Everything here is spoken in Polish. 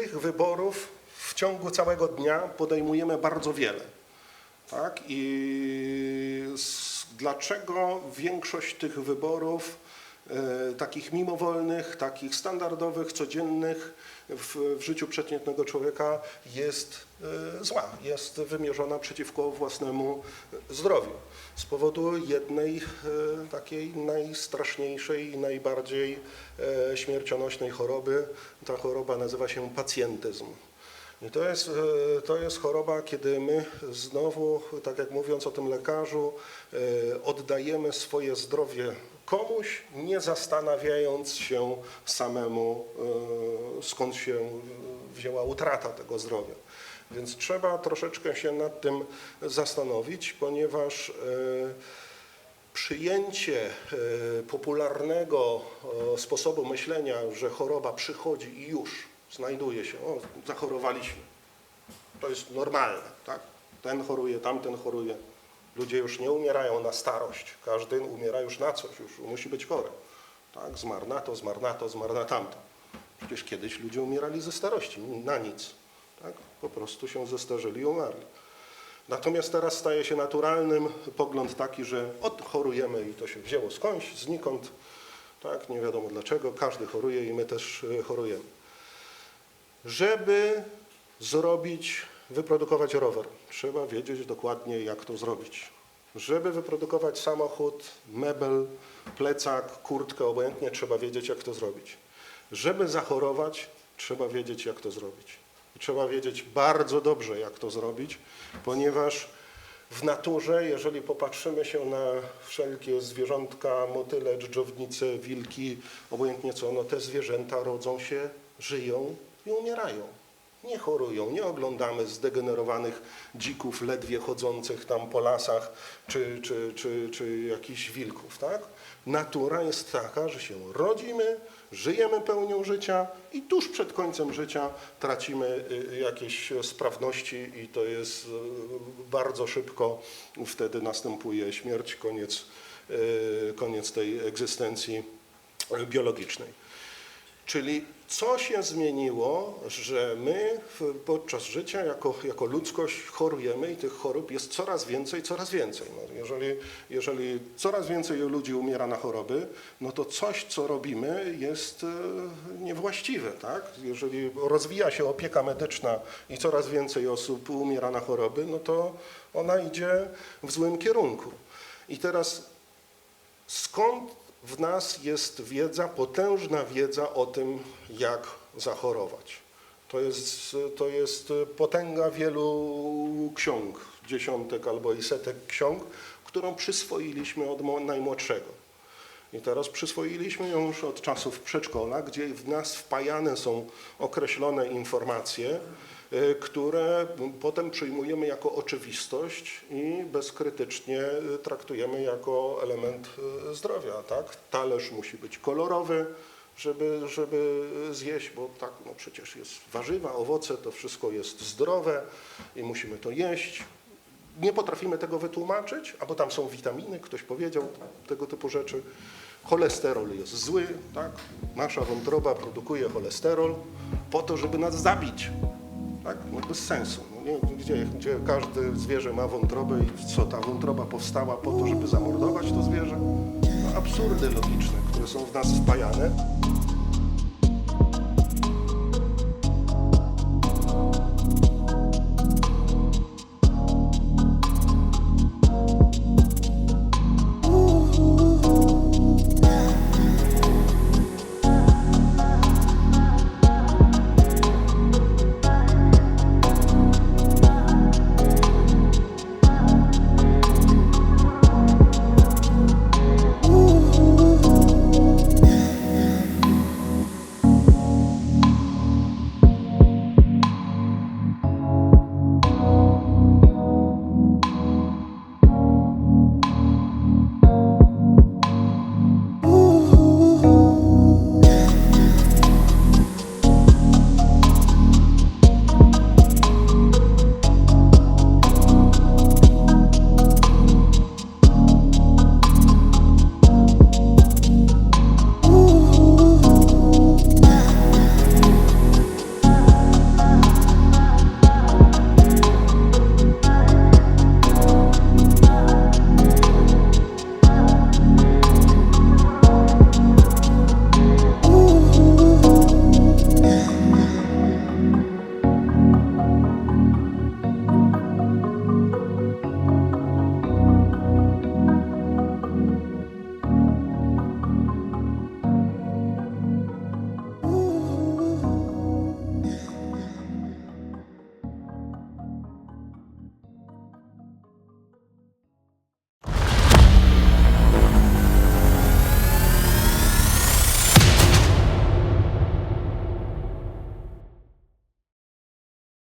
tych wyborów w ciągu całego dnia podejmujemy bardzo wiele. Tak? I dlaczego większość tych wyborów, takich mimowolnych, takich standardowych, codziennych w, w życiu przeciętnego człowieka jest e, zła, jest wymierzona przeciwko własnemu zdrowiu. Z powodu jednej e, takiej najstraszniejszej najbardziej e, śmiercionośnej choroby. Ta choroba nazywa się pacjentyzm. I to jest, e, to jest choroba, kiedy my znowu, tak jak mówiąc o tym lekarzu, e, oddajemy swoje zdrowie komuś, nie zastanawiając się samemu, e, skąd się wzięła utrata tego zdrowia. Więc trzeba troszeczkę się nad tym zastanowić, ponieważ e, przyjęcie e, popularnego sposobu myślenia, że choroba przychodzi i już znajduje się, o, zachorowaliśmy. To jest normalne, tak? Ten choruje, tamten choruje. Ludzie już nie umierają na starość. Każdy umiera już na coś, już musi być chory. Tak? Zmarł na to, zmarł na to, zmarł na tamto. Przecież kiedyś ludzie umierali ze starości, na nic. Tak? Po prostu się zestarzeli i umarli. Natomiast teraz staje się naturalnym pogląd taki, że odchorujemy i to się wzięło skądś, znikąd, tak, nie wiadomo dlaczego, każdy choruje i my też e, chorujemy. Żeby zrobić, wyprodukować rower, trzeba wiedzieć dokładnie jak to zrobić. Żeby wyprodukować samochód, mebel, plecak, kurtkę, obojętnie, trzeba wiedzieć jak to zrobić. Żeby zachorować, trzeba wiedzieć jak to zrobić. I trzeba wiedzieć bardzo dobrze, jak to zrobić, ponieważ w naturze, jeżeli popatrzymy się na wszelkie zwierzątka, motyle, dżdżownice, wilki, obojętnie co, no te zwierzęta rodzą się, żyją i umierają. Nie chorują, nie oglądamy zdegenerowanych dzików ledwie chodzących tam po lasach, czy, czy, czy, czy jakichś wilków, tak? Natura jest taka, że się rodzimy, żyjemy pełnią życia i tuż przed końcem życia tracimy y, jakieś sprawności i to jest y, bardzo szybko, wtedy następuje śmierć, koniec, y, koniec tej egzystencji biologicznej. Czyli co się zmieniło, że my podczas życia jako, jako ludzkość chorujemy i tych chorób jest coraz więcej, coraz więcej. No, jeżeli, jeżeli coraz więcej ludzi umiera na choroby, no to coś, co robimy jest e, niewłaściwe. Tak? Jeżeli rozwija się opieka medyczna i coraz więcej osób umiera na choroby, no to ona idzie w złym kierunku. I teraz skąd w nas jest wiedza, potężna wiedza o tym, jak zachorować. To jest, to jest potęga wielu ksiąg, dziesiątek albo i setek ksiąg, którą przyswoiliśmy od najmłodszego. I teraz przyswoiliśmy ją już od czasów przedszkola, gdzie w nas wpajane są określone informacje, y, które potem przyjmujemy jako oczywistość i bezkrytycznie y, traktujemy jako element y, zdrowia. Tak? Talerz musi być kolorowy, żeby, żeby zjeść, bo tak, no przecież jest warzywa, owoce, to wszystko jest zdrowe i musimy to jeść. Nie potrafimy tego wytłumaczyć, albo tam są witaminy, ktoś powiedział tego typu rzeczy. Cholesterol jest zły, tak? Nasza wątroba produkuje cholesterol po to, żeby nas zabić. Tak? No bez sensu. No nie, gdzie, gdzie każde zwierzę ma wątrobę i co, ta wątroba powstała po to, żeby zamordować to zwierzę? No absurdy logiczne, które są w nas wpajane.